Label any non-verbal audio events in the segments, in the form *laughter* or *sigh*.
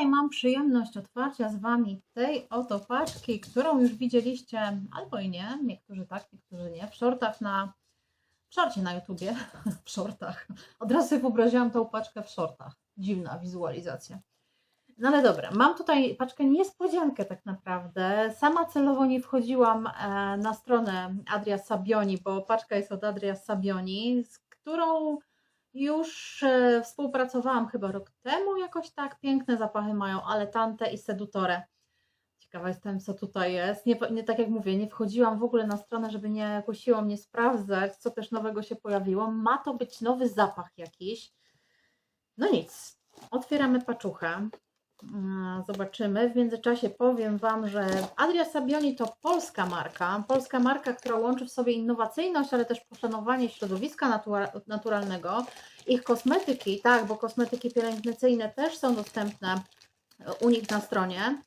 Dzisiaj mam przyjemność otwarcia z Wami tej oto paczki, którą już widzieliście albo i nie, niektórzy tak, niektórzy nie, w shortach na, w shorcie na YouTubie, *laughs* w shortach. Od razu sobie wyobraziłam tą paczkę w shortach. Dziwna wizualizacja. No ale dobra, mam tutaj paczkę niespodziankę tak naprawdę. Sama celowo nie wchodziłam e, na stronę Adria Sabioni, bo paczka jest od Adria Sabioni, z którą już e, współpracowałam chyba rok temu, jakoś tak. Piękne zapachy mają, ale Tante i Sedutore. Ciekawa jestem, co tutaj jest. Nie, nie tak jak mówię, nie wchodziłam w ogóle na stronę, żeby nie kusiło mnie sprawdzać, co też nowego się pojawiło. Ma to być nowy zapach jakiś. No nic, otwieramy paczuchę. Zobaczymy. W międzyczasie powiem Wam, że Adria Sabioni to polska marka. Polska marka, która łączy w sobie innowacyjność, ale też poszanowanie środowiska natura naturalnego. Ich kosmetyki, tak, bo kosmetyki pielęgnacyjne też są dostępne u nich na stronie.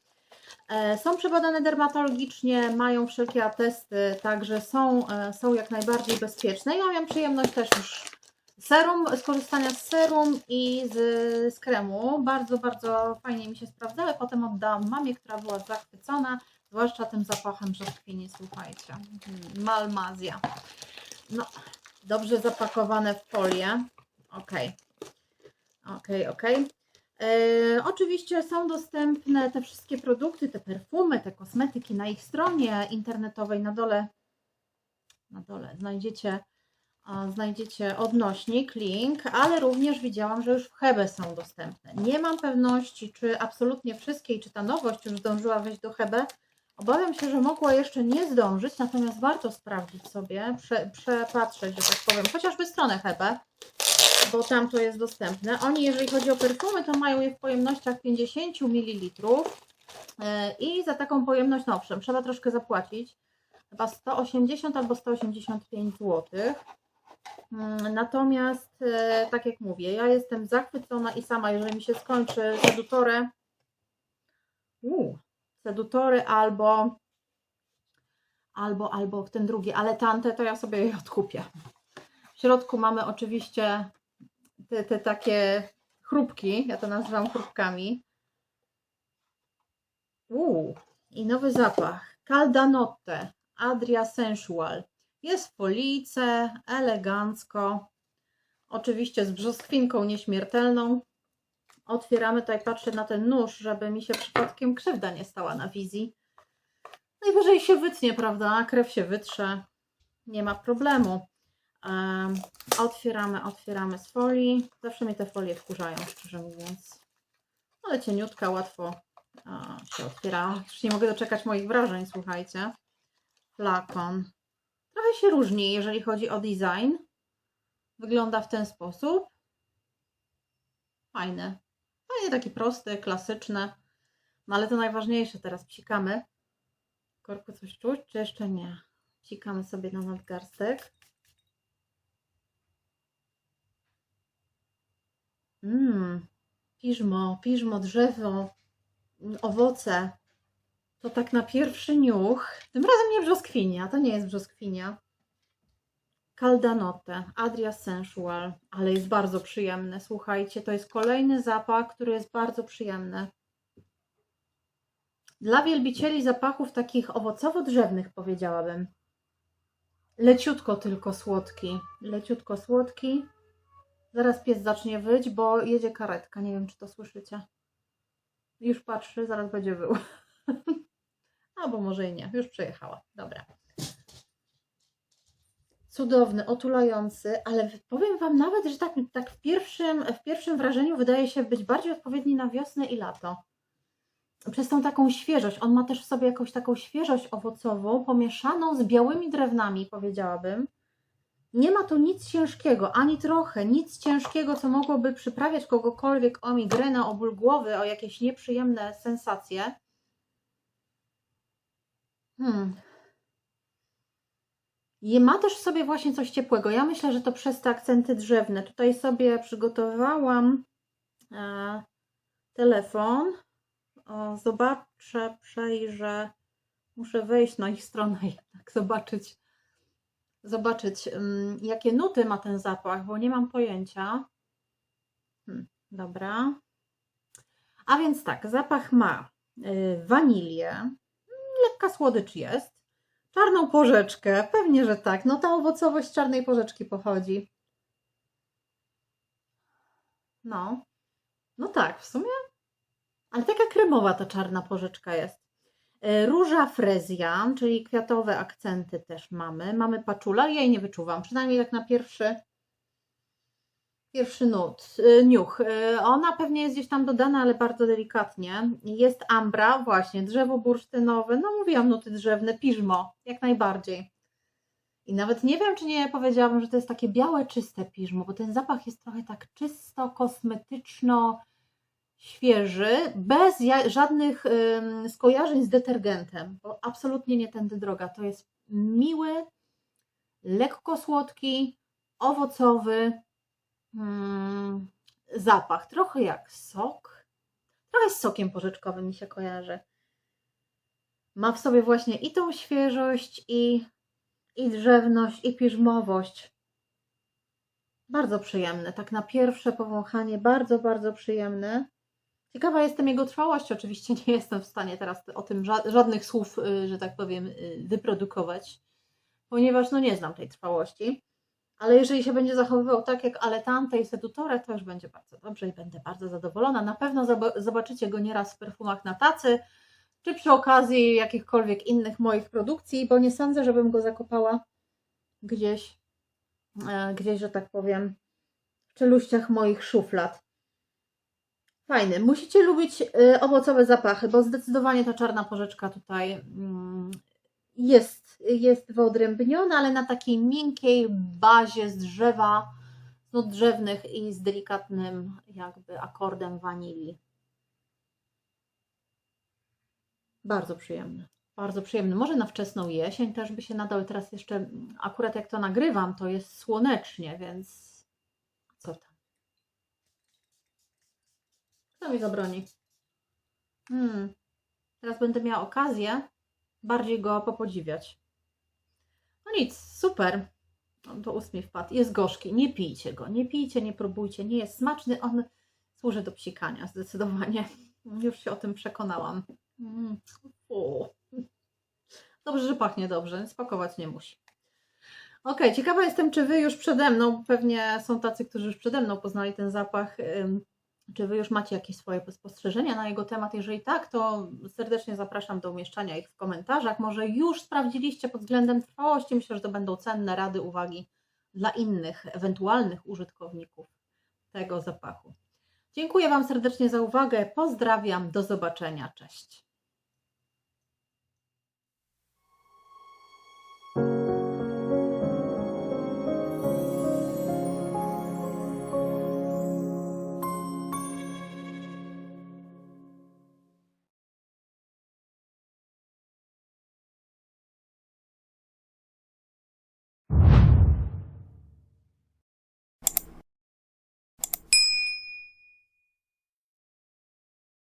E, Są przebadane dermatologicznie, mają wszelkie atesty, także są, e, są jak najbardziej bezpieczne. Ja miałam przyjemność też już serum, skorzystania z serum i z, z kremu. Bardzo, bardzo fajnie mi się sprawdzały. Potem oddałam mamie, która była zachwycona, zwłaszcza tym zapachem brzoskwini, słuchajcie. Malmazja. No, dobrze zapakowane w folię. Ok. Ok, ok. E, oczywiście są dostępne te wszystkie produkty, te perfumy, te kosmetyki na ich stronie internetowej. Na dole, na dole znajdziecie znajdziecie odnośnik, link, ale również widziałam, że już w Hebe są dostępne. Nie mam pewności, czy absolutnie wszystkie i czy ta nowość już zdążyła wejść do Hebe. Obawiam się, że mogła jeszcze nie zdążyć, natomiast warto sprawdzić sobie, prze, przepatrzeć, że tak powiem, chociażby stronę Hebe, bo tam to jest dostępne. Oni, jeżeli chodzi o perfumy, to mają je w pojemnościach 50 ml e, i za taką pojemność, no owszem, trzeba troszkę zapłacić, chyba 180 albo 185 złotych. Mm, Natomiast, e, tak jak mówię, ja jestem zachwycona i sama, jeżeli mi się skończy sedutore, uu, sedutore albo, albo, albo ten drugi, ale tante, to ja sobie je odkupię. W środku mamy oczywiście te, te takie chrupki, ja to nazywam chrupkami. Uuu, i nowy zapach. Caldanotte, Adria Sensual. Jest w police, elegancko. Oczywiście z brzoskwinką nieśmiertelną. Otwieramy tutaj, patrzę na ten nóż, żeby mi się przypadkiem krzywda nie stała na wizji. Najwyżej się wytnie, prawda? Krew się wytrze. Nie ma problemu. Um, otwieramy, otwieramy z folii. Zawsze mnie te folie wkurzają, szczerze mówiąc. Ale cieniutka, łatwo a, się otwiera. Już nie mogę doczekać moich wrażeń, słuchajcie. Flakon. Się różni, jeżeli chodzi o design. Wygląda w ten sposób. Fajne. Fajnie taki prosty, klasyczny. No ale to najważniejsze teraz psikamy. Korku coś czuć, czy jeszcze nie? Psikamy sobie na nadgarstek. Mmm, piżmo, piżmo, drzewo, owoce. To tak na pierwszy niuch. Tym razem nie brzoskwinia, to nie jest brzoskwinia. Caldanotte, Adria Sensual, ale jest bardzo przyjemny. Słuchajcie, to jest kolejny zapach, który jest bardzo przyjemny. Dla wielbicieli zapachów takich owocowo-drzewnych powiedziałabym. Leciutko tylko słodki. Leciutko słodki. Zaraz pies zacznie wyć, bo jedzie karetka. Nie wiem, czy to słyszycie. Już patrzy, zaraz będzie wył. *laughs* Albo może i nie. Już przejechała. Dobra. Cudowny, otulający, ale powiem Wam nawet, że tak, tak w, pierwszym, w pierwszym wrażeniu wydaje się być bardziej odpowiedni na wiosnę i lato. Przez tą taką świeżość. On ma też w sobie jakąś taką świeżość owocową, pomieszaną z białymi drewnami, powiedziałabym. Nie ma tu nic ciężkiego, ani trochę, nic ciężkiego, co mogłoby przyprawiać kogokolwiek o migrenę, o ból głowy, o jakieś nieprzyjemne sensacje. Hmm. I ma też w sobie właśnie coś ciepłego. Ja myślę, że to przez te akcenty drzewne. Tutaj sobie przygotowałam e, telefon. O, zobaczę, przejrzę. Muszę wejść na ich stronę *laughs* tak zobaczyć, zobaczyć, ym, jakie nuty ma ten zapach, bo nie mam pojęcia. Hmm, dobra. A więc tak, zapach ma y, wanilię, mm, lekka słodycz jest, czarną porzeczkę, pewnie, że tak. No ta owocowość czarnej porzeczki pochodzi. No, no tak, w sumie. Ale taka kremowa ta czarna porzeczka jest. E, Róża frezja, czyli kwiatowe akcenty też mamy. Mamy paczula, ja jej nie wyczuwam, przynajmniej tak na pierwszy, pierwszy nut, e, niuch. E, Ona pewnie jest gdzieś tam dodana, ale bardzo delikatnie. Jest ambra, właśnie, drzewo bursztynowe, no mówiłam, nuty drzewne, piżmo, jak najbardziej. I nawet nie wiem, czy nie powiedziałabym, że to jest takie białe, czyste piżmo, bo ten zapach jest trochę tak czysto, kosmetyczno, świeży, bez żadnych ym, skojarzeń z detergentem, bo absolutnie nie tędy droga. To jest miły, lekko słodki, owocowy mm, zapach. Trochę jak sok. Trochę z sokiem porzeczkowym mi się kojarzy. Ma w sobie właśnie i tą świeżość, i, i drzewność, i piżmowość. Bardzo przyjemne. Tak na pierwsze powąchanie, bardzo, bardzo przyjemne. Ciekawa jestem jego trwałości. Oczywiście nie jestem w stanie teraz o tym ża- żadnych słów, y, że tak powiem, y, wyprodukować, ponieważ no nie znam tej trwałości. Ale jeżeli się będzie zachowywał tak jak Aletante i Sedutore, to już będzie bardzo dobrze i będę bardzo zadowolona. Na pewno zob- zobaczycie go nieraz w perfumach na tacy, czy przy okazji jakichkolwiek innych moich produkcji, bo nie sądzę, żebym go zakopała gdzieś, e, gdzieś, że tak powiem, w czeluściach moich szuflad. Fajny. Musicie lubić y, owocowe zapachy, bo zdecydowanie ta czarna porzeczka tutaj mm, jest, jest wyodrębniona, ale na takiej miękkiej bazie z drzewa, z nut drzewnych i z delikatnym jakby akordem wanilii. Bardzo przyjemny. Bardzo przyjemny. Może na wczesną jesień też by się nadał. Teraz jeszcze, akurat jak to nagrywam, to jest słonecznie, więc co tam? Kto mi zabroni? Hmm. Teraz będę miała okazję bardziej go popodziwiać. Nic, super. Do mi wpadł. Jest gorzki. Nie pijcie go. Nie pijcie, nie próbujcie. Nie jest smaczny. On służy do psikania, zdecydowanie. *laughs* Już się o tym przekonałam. Mm. Dobrze, że pachnie dobrze. Spakować nie musi. Okej, ciekawa jestem, czy Wy już przede mną, pewnie są tacy, którzy już przede mną poznali ten zapach. Czy Wy już macie jakieś swoje spostrzeżenia na jego temat? Jeżeli tak, to serdecznie zapraszam do umieszczania ich w komentarzach. Może już sprawdziliście pod względem trwałości. Myślę, że to będą cenne rady, uwagi dla innych ewentualnych użytkowników tego zapachu. Dziękuję Wam serdecznie za uwagę. Pozdrawiam. Do zobaczenia. Cześć.